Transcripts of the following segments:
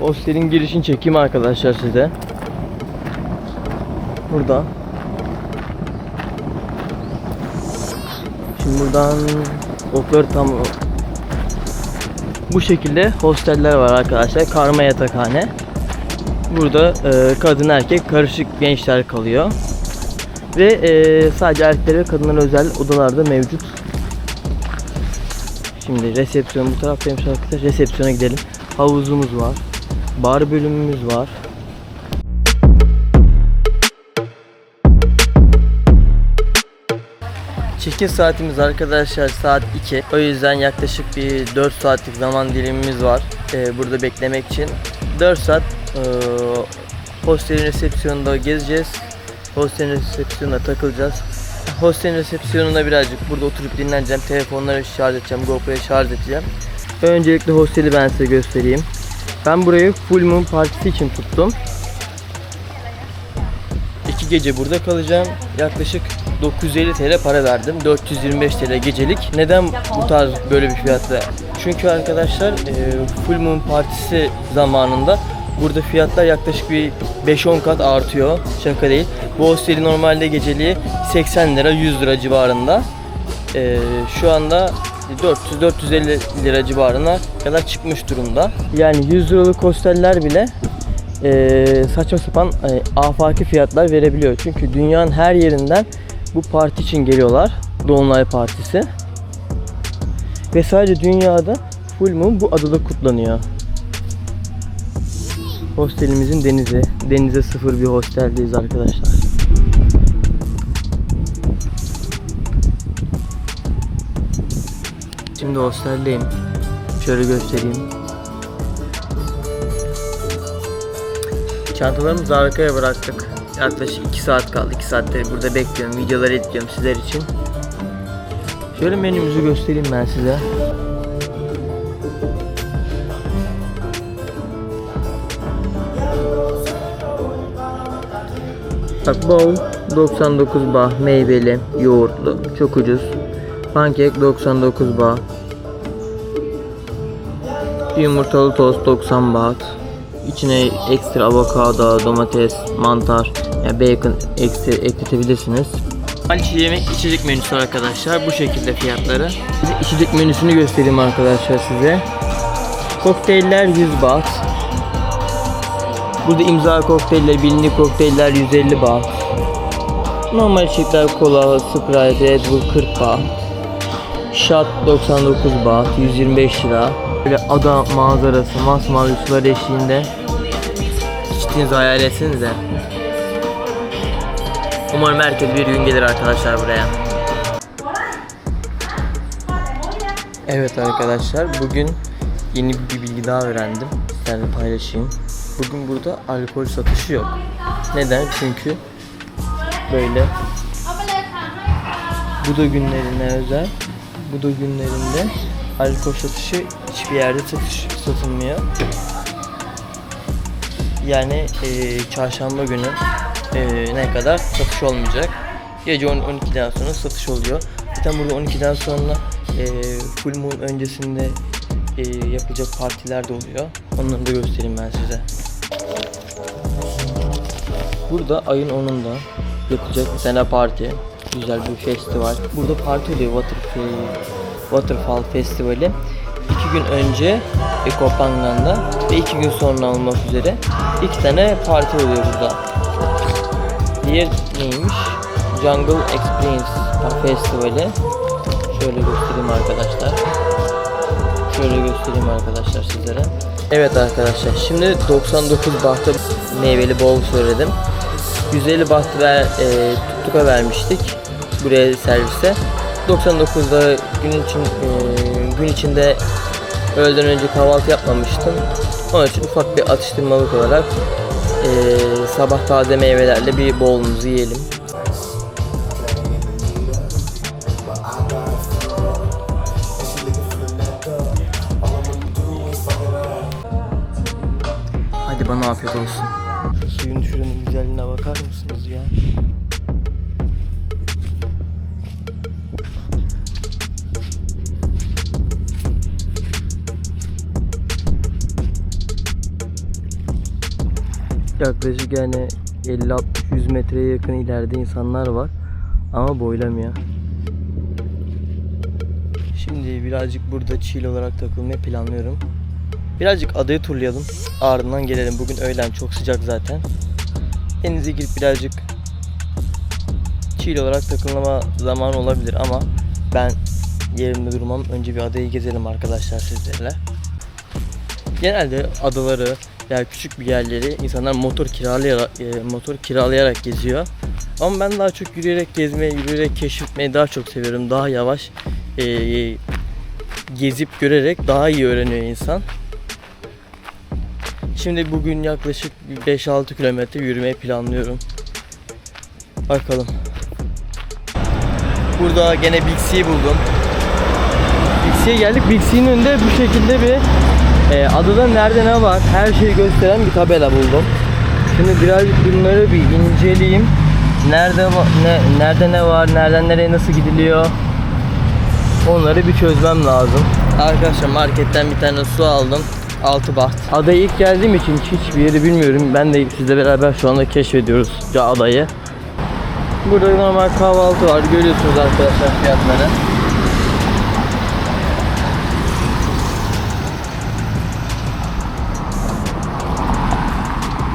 Hostelin girişini çekeyim arkadaşlar size. Burada. Şimdi buradan okları tam bu şekilde hosteller var arkadaşlar. Karma yatakhane. Burada e, kadın erkek karışık gençler kalıyor. Ve e, sadece erkeklere ve kadınlara özel odalarda mevcut. Şimdi resepsiyon bu taraftaymış arkadaşlar. Resepsiyona gidelim. Havuzumuz var. Bar bölümümüz var. Çekim saatimiz arkadaşlar saat 2. O yüzden yaklaşık bir 4 saatlik zaman dilimimiz var. Ee, burada beklemek için. 4 saat e, hostelin resepsiyonunda gezeceğiz. Hostelin resepsiyonuna takılacağız. Hostelin resepsiyonunda birazcık burada oturup dinleneceğim. Telefonları şarj edeceğim. GoPro'ya şarj edeceğim. Öncelikle hosteli ben size göstereyim. Ben burayı Full Moon Partisi için tuttum. İki gece burada kalacağım. Yaklaşık 950 TL para verdim. 425 TL gecelik. Neden bu tarz böyle bir fiyatla? Çünkü arkadaşlar e, Full Moon Partisi zamanında burada fiyatlar yaklaşık bir 5-10 kat artıyor. Şaka değil. Bu hosteli normalde geceliği 80 lira 100 lira civarında. E, şu anda 400-450 lira civarına kadar çıkmış durumda. Yani 100 liralık hosteller bile e, saçma sapan e, afaki fiyatlar verebiliyor. Çünkü dünyanın her yerinden bu parti için geliyorlar. Dolunay Partisi. Ve sadece dünyada Full Moon bu adada kutlanıyor. Hostelimizin denizi. Denize sıfır bir hosteldeyiz arkadaşlar. Şimdi hosteldeyim. Şöyle göstereyim. Çantalarımızı arkaya bıraktık. Yaklaşık 2 saat kaldı. 2 saattir burada bekliyorum. Videoları editliyorum sizler için. Şöyle menümüzü göstereyim ben size. Bak bowl 99 bah meyveli, yoğurtlu, çok ucuz. Pankek 99 baht. Yumurtalı tost 90 baht. İçine ekstra avokado, domates, mantar, yani bacon ekstra ekletebilirsiniz. Haliç yemek içecek menüsü arkadaşlar. Bu şekilde fiyatları. Size içecek menüsünü göstereyim arkadaşlar size. Kokteyller 100 baht. Burada imza kokteyller, bilindik kokteyller 150 baht. Normal içecekler kola, Sprite, Red Bull 40 baht. Shot 99 baht, 125 lira. Böyle ada manzarası, masmavi sular eşliğinde içtiğinizi hayal etsenize. Umarım herkes bir gün gelir arkadaşlar buraya. Evet arkadaşlar bugün yeni bir bilgi daha öğrendim. Sizlerle paylaşayım. Bugün burada alkol satışı yok. Neden? Çünkü böyle bu da günlerine özel. Bu günlerinde alkol satışı hiçbir yerde satış satılmıyor. Yani eee, çarşamba günü eee, ne kadar satış olmayacak. Gece 10 12'den sonra satış oluyor. Zaten burada 12'den sonra eee full moon öncesinde eee, yapılacak partiler de oluyor. Onları da göstereyim ben size. Burada ayın 10'unda yapılacak bir tane parti. Güzel bir festival. Burada parti oluyor Waterfall, Waterfall Festivali. İki gün önce e, ve iki gün sonra olmak üzere iki tane parti oluyor burada. Diğer neymiş? Jungle Experience Festivali. Şöyle göstereyim arkadaşlar. Şöyle göstereyim arkadaşlar sizlere. Evet arkadaşlar şimdi 99 bahtı meyveli bol söyledim. 150 bahtı ver, e, tuttuka vermiştik buraya servise. 99'da gün için e, gün içinde öğleden önce kahvaltı yapmamıştım. Onun için ufak bir atıştırmalık olarak e, sabah taze meyvelerle bir bowl'umuzu yiyelim. Hadi bana afiyet olsun. Şu suyun şuranın güzelliğine bakar mısınız ya? Yaklaşık yani 50-60-100 metreye yakın ileride insanlar var. Ama boylamıyor. Şimdi birazcık burada chill olarak takılmayı planlıyorum. Birazcık adayı turlayalım. Ardından gelelim. Bugün öğlen çok sıcak zaten. Denize girip birazcık chill olarak takılma zamanı olabilir ama ben yerimde durmam. Önce bir adayı gezelim arkadaşlar sizlerle. Genelde adaları veya küçük bir yerleri insanlar motor kiralayarak e, motor kiralayarak geziyor. Ama ben daha çok yürüyerek gezmeyi, yürüyerek keşfetmeyi daha çok seviyorum. Daha yavaş e, gezip görerek daha iyi öğreniyor insan. Şimdi bugün yaklaşık bir 5-6 kilometre yürümeyi planlıyorum. Bakalım. Burada gene Big buldum. Big geldik. Big önünde bu şekilde bir e, adada nerede ne var her şeyi gösteren bir tabela buldum. Şimdi birazcık bunları bir inceleyeyim. Nerede ne nerede ne var, nereden nereye nasıl gidiliyor? Onları bir çözmem lazım. Arkadaşlar marketten bir tane su aldım. Altı baht. Adaya ilk geldiğim için hiçbir yeri bilmiyorum. Ben de sizle beraber şu anda keşfediyoruz adayı. Burada normal kahvaltı var. Görüyorsunuz arkadaşlar fiyatları.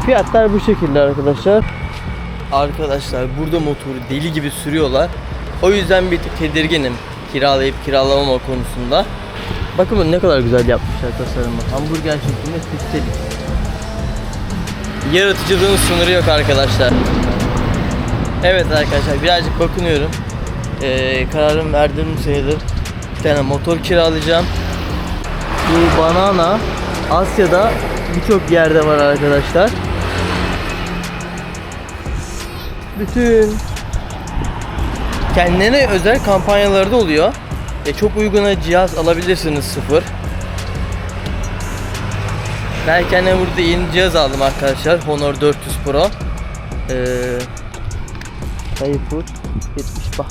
Fiyatlar bu şekilde arkadaşlar. Arkadaşlar burada motoru deli gibi sürüyorlar. O yüzden bir tık tedirginim kiralayıp kiralamama konusunda. Bakın ne kadar güzel yapmışlar tasarımı. Hamburger şeklinde süsledik. Yaratıcılığın sınırı yok arkadaşlar. Evet arkadaşlar birazcık bakınıyorum. Ee, kararım verdim sayılır. Bir tane motor kiralayacağım. Bu banana Asya'da birçok yerde var arkadaşlar. Bütün kendine özel kampanyaları da oluyor. E, çok uyguna cihaz alabilirsiniz sıfır. Ben kendime burada yeni cihaz aldım arkadaşlar. Honor 400 Pro. Ee, iPhone 70 bak.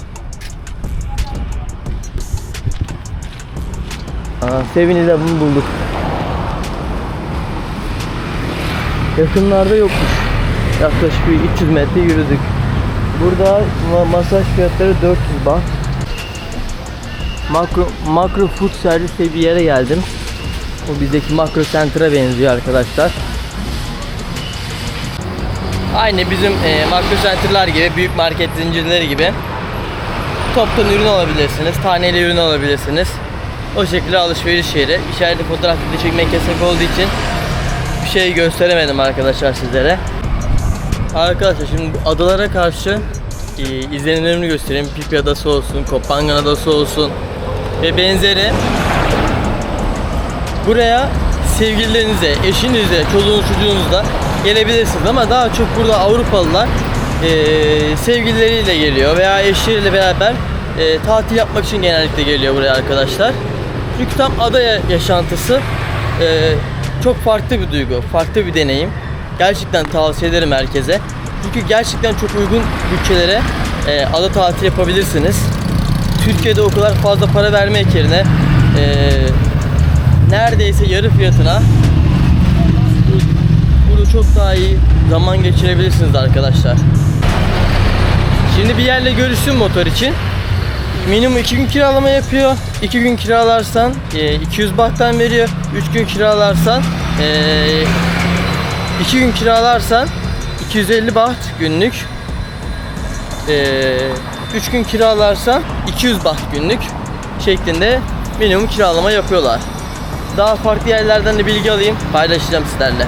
Aa, Seviniz'de bunu bulduk. Yakınlarda yokmuş. Yaklaşık bir 300 metre yürüdük. Burada ma- masaj fiyatları 400 baht. Makro, makro food servis diye bir yere geldim. O bizdeki makro center'a benziyor arkadaşlar. Aynı bizim e, makro center'lar gibi, büyük market zincirleri gibi. Toptan ürün alabilirsiniz, taneli ürün alabilirsiniz. O şekilde alışveriş yeri. İçeride fotoğraf çekmek yasak olduğu için bir şey gösteremedim arkadaşlar sizlere. Arkadaşlar şimdi adalara karşı e, izlenimlerimi göstereyim. Pipi Adası olsun, Kopangan Adası olsun ve benzeri. Buraya sevgililerinize, eşinizle, çoluğunuz çocuğunuzla gelebilirsiniz ama daha çok burada Avrupalılar e, sevgilileriyle geliyor veya eşleriyle beraber e, tatil yapmak için genellikle geliyor buraya arkadaşlar. Çünkü tam ada ya- yaşantısı e, çok farklı bir duygu, farklı bir deneyim. Gerçekten tavsiye ederim herkese. Çünkü gerçekten çok uygun bütçelere e, ada tatili yapabilirsiniz. Türkiye'de o kadar fazla para vermek yerine e, neredeyse yarı fiyatına bu- burada çok daha iyi zaman geçirebilirsiniz arkadaşlar. Şimdi bir yerle görüştüm motor için. Minimum 2 gün kiralama yapıyor. 2 gün kiralarsan e, 200 bahttan veriyor. 3 gün kiralarsan 2 gün kiralarsan 250 baht günlük. 3 gün kiralarsan 200 baht günlük şeklinde minimum kiralama yapıyorlar. Daha farklı yerlerden de bilgi alayım, paylaşacağım sizlerle.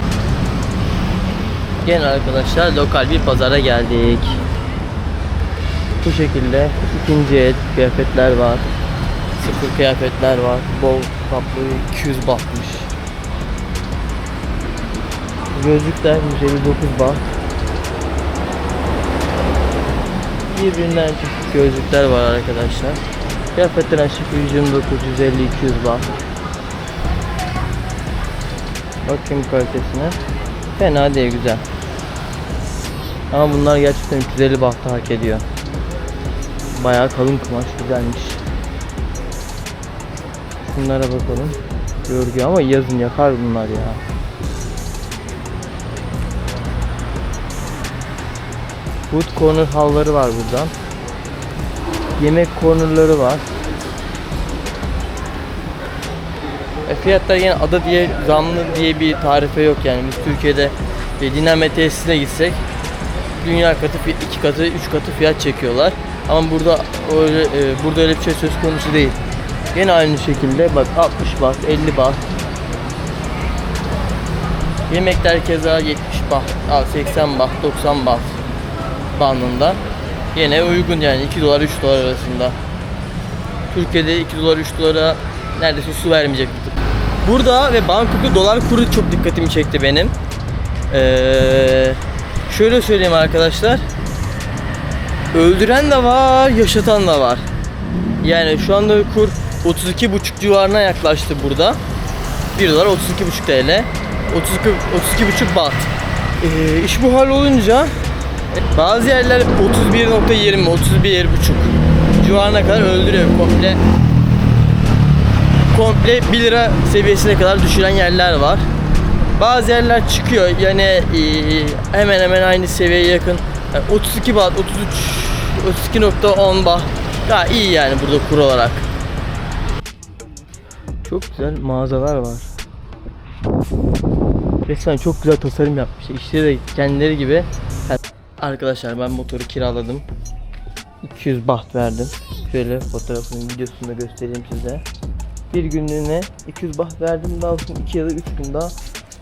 Gene arkadaşlar lokal bir pazara geldik. Bu şekilde ikinci el kıyafetler var. Sıfır kıyafetler var. Bol kaplı 200 bahtmış. Gözlükler 159 baht. Birbirinden çeşitli gözlükler var arkadaşlar. Kıyafetler aşık 129, 150, 200 baht. Bakayım kalitesine. Fena değil güzel. Ama bunlar gerçekten 350 baht hak ediyor. Bayağı kalın kumaş güzelmiş. Şunlara bakalım. Görgü ama yazın yakar bunlar ya. Food corner halları var buradan. Yemek cornerları var. E fiyatlar yine ada diye zamlı diye bir tarife yok yani biz Türkiye'de e, dinlenme tesisine gitsek dünya katı, iki katı, üç katı fiyat çekiyorlar. Ama burada öyle e, burada öyle bir şey söz konusu değil. Yine aynı şekilde bak 60 baht, 50 baht. Yemekler keza 70 baht, al 80 baht, 90 baht bandında. Yine uygun yani 2 dolar 3 dolar arasında. Türkiye'de 2 dolar 3 dolara neredeyse su vermeyecek. Burada ve Bangkok'ta dolar kuru çok dikkatimi çekti benim. Ee, şöyle söyleyeyim arkadaşlar. Öldüren de var, yaşatan da var. Yani şu anda kur 32,5 civarına yaklaştı burada. 1 dolar 32,5 TL. 32 32,5 baht. Ee, iş bu hal olunca bazı yerler 31.20 31,5 civarına kadar öldürüyor komple komple 1 lira seviyesine kadar düşüren yerler var. Bazı yerler çıkıyor yani e, hemen hemen aynı seviyeye yakın. Yani 32 baht, 33 32.10 baht. Daha iyi yani burada kur olarak. Çok güzel mağazalar var. Resmen çok güzel tasarım yapmışlar. İşleri de kendileri gibi. Arkadaşlar ben motoru kiraladım. 200 baht verdim. Şöyle fotoğrafını videosunu da göstereyim size. Bir günlüğüne 200 baht verdim. Daha sonra 2 ya da 3 gün daha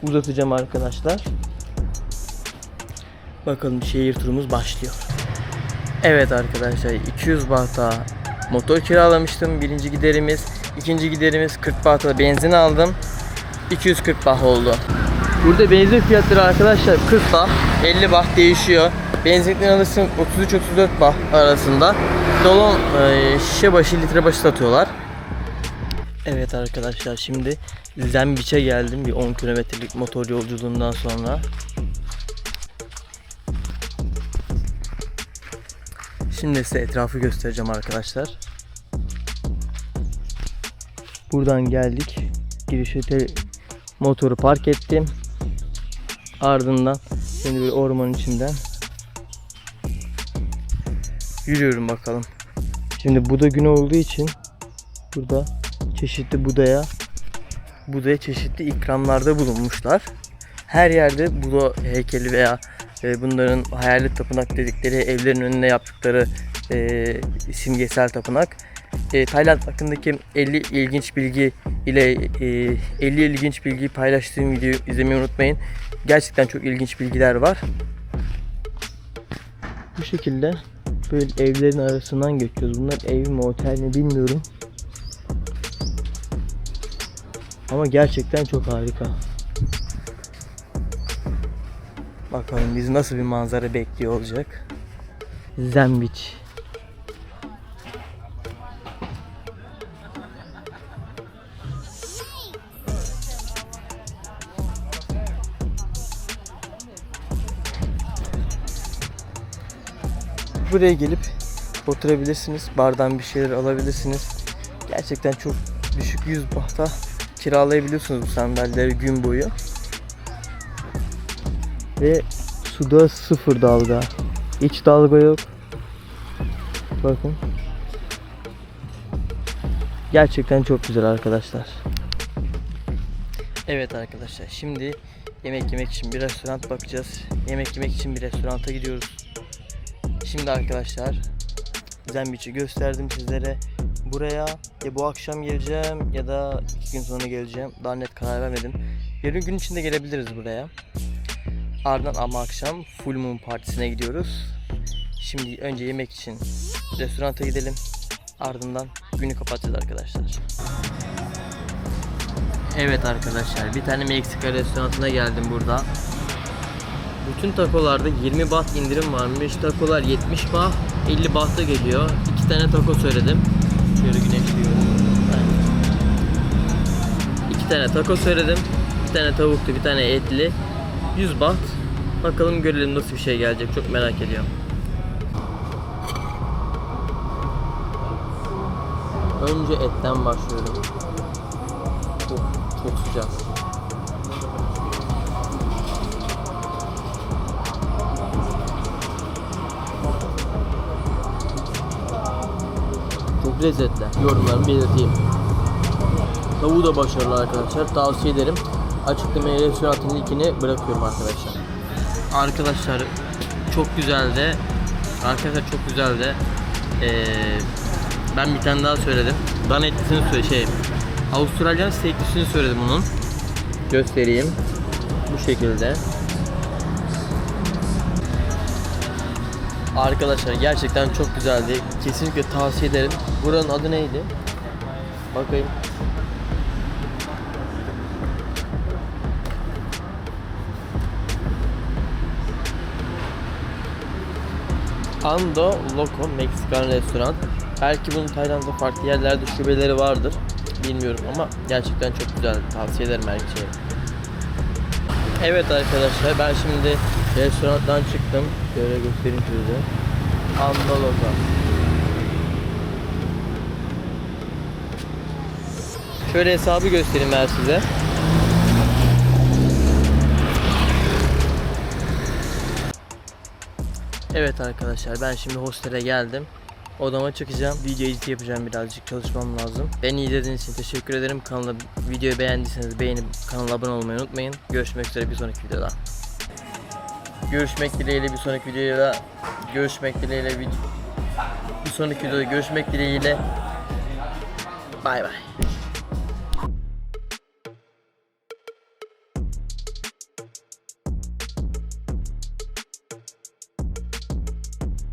uzatacağım arkadaşlar. Bakalım şehir turumuz başlıyor. Evet arkadaşlar 200 bahta motor kiralamıştım. Birinci giderimiz. ikinci giderimiz 40 bahta benzin aldım. 240 bah oldu. Burada benzin fiyatları arkadaşlar 40 bah, 50 bah değişiyor. Benzinlikten alırsın 33-34 bah arasında. Dolon e, şişe başı litre başı satıyorlar. Evet arkadaşlar şimdi Zenbiç'e geldim bir 10 kilometrelik motor yolculuğundan sonra. Şimdi size etrafı göstereceğim arkadaşlar. Buradan geldik. Girişe motoru park ettim. Ardından şimdi bir ormanın içinden yürüyorum bakalım. Şimdi Buda günü olduğu için burada çeşitli Buda'ya Buda'ya çeşitli ikramlarda bulunmuşlar. Her yerde Buda heykeli veya e, bunların hayalet tapınak dedikleri evlerin önüne yaptıkları e, simgesel tapınak. E, Tayland hakkındaki 50 ilginç bilgi ile e, 50 ilginç bilgiyi paylaştığım videoyu izlemeyi unutmayın. Gerçekten çok ilginç bilgiler var. Bu şekilde böyle evlerin arasından geçiyoruz. Bunlar ev mi otel mi bilmiyorum. Ama gerçekten çok harika. Bakalım bizi nasıl bir manzara bekliyor olacak. Zenbiç. Buraya gelip oturabilirsiniz. Bardan bir şeyler alabilirsiniz. Gerçekten çok düşük 100 bahta kiralayabiliyorsunuz bu sandalyeleri gün boyu. Ve suda sıfır dalga. Hiç dalga yok. Bakın. Gerçekten çok güzel arkadaşlar. Evet arkadaşlar şimdi yemek yemek için bir restoran bakacağız. Yemek yemek için bir restoranta gidiyoruz. Şimdi arkadaşlar Zenbiç'i gösterdim sizlere. Buraya ya bu akşam geleceğim ya da iki gün sonra geleceğim. Daha net karar vermedim. Yarın gün içinde gelebiliriz buraya. Ardından ama akşam Full Moon Partisi'ne gidiyoruz. Şimdi önce yemek için restoranta gidelim. Ardından günü kapatacağız arkadaşlar. Evet arkadaşlar bir tane Meksika restoranına geldim burada. Bütün takolarda 20 baht indirim varmış. Takolar 70 baht, 50 bahta geliyor. İki tane tako söyledim. Şöyle güneşliyorum. İki tane taco söyledim. Bir tane tavuklu, bir tane etli. 100 baht. Bakalım görelim nasıl bir şey gelecek. Çok merak ediyorum. Önce etten başlıyorum. Çok, çok sıcak. Lezzetli. Yorumlarımı belirteyim. Tavuğu da başarılı arkadaşlar. Tavsiye ederim. Açıklamaya restoranın linkini bırakıyorum arkadaşlar. Arkadaşlar çok güzeldi. Arkadaşlar çok güzeldi. Ee, ben bir tane daha söyledim. Dana etlisini söyle şey. Avustralyan steaklisini söyledim bunun. Göstereyim. Bu şekilde. Arkadaşlar gerçekten çok güzeldi. Kesinlikle tavsiye ederim. Buranın adı neydi? Bakayım. Ando Loco Meksikan restoran. Belki bunun Tayland'da farklı yerlerde şubeleri vardır. Bilmiyorum ama gerçekten çok güzel. Tavsiye ederim herkese. Evet arkadaşlar ben şimdi restorandan çıktım. Şöyle göstereyim size. Ando Loco. Şöyle hesabı göstereyim ben size. Evet arkadaşlar ben şimdi hostele geldim. Odama çıkacağım. Video edit yapacağım birazcık çalışmam lazım. Beni izlediğiniz için teşekkür ederim. Kanala videoyu beğendiyseniz beğenip kanala abone olmayı unutmayın. Görüşmek üzere bir sonraki videoda. Görüşmek dileğiyle bir sonraki videoda görüşmek dileğiyle bir, bir sonraki videoda görüşmek dileğiyle. Bay bay.